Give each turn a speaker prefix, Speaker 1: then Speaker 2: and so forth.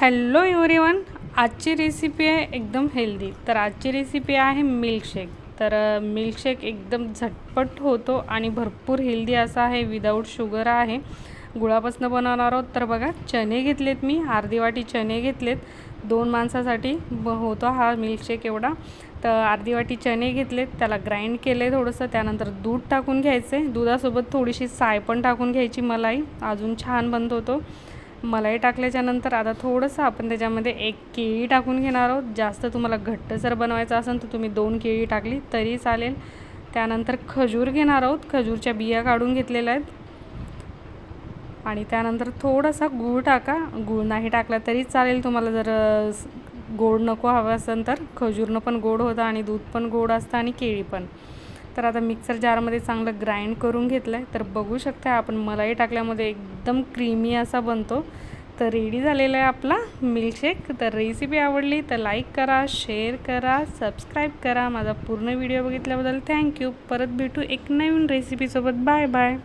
Speaker 1: Hello everyone आजची recipe आहे एकदम हेल्दी तर आजची रेसिपी आहे मिल्कशेक तर मिल्कशेक एकदम झटपट होतो आणि भरपूर हेल्दी असा आहे विदाऊट शुगर आहे. गुळापासून बनवणार आहोत. तर बघा चणे घेतलेत मी. अर्धी वाटी चणे घेतलेत. दोन माणसासाठी ब होतो हा मिल्कशेक एवढा. तर अर्धी वाटी चणे घेतलेत. त्याला ग्राइंड केलं आहे थोडंसं. त्यानंतर दूध टाकून घ्यायचे दुधासोबत थोडीशी साय पण टाकून घ्यायची मलाई. अजून छान बनतो होतो. मलाई टाकल्याच्यानंतर आता थोडंसं आपण त्याच्यामध्ये एक केळी टाकून घेणार आहोत. जास्त तुम्हाला घट्ट जर बनवायचं असेल तर तुम्ही दोन केळी टाकली तरी चालेल. त्यानंतर खजूर घेणार आहोत. खजूरच्या बिया काढून घेतलेल्या आहेत. आणि त्यानंतर थोडासा गूळ टाका. गूळ नाही टाकला तरी चालेल तुम्हाला जर गोड नको हवं असेल तर. खजूरनं पण गोड होतं आणि दूध पण गोड असतं आणि केळी पण. तर आता मिक्सर जारमध्ये चांगलं ग्राइंड करून घेतलं आहे तर बघू शकता आपण मलाई टाकल्यामध्ये एकदम क्रीमी असा बनतो. तर रेडी झालेला आहे आपला मिल्कशेक तर रेसिपी आवडली तर लाईक करा शेअर करा सबस्क्राईब करा. माझा पूर्ण व्हिडिओ बघितल्याबद्दल थँक्यू परत भेटू एक नवीन रेसिपीसोबत बाय बाय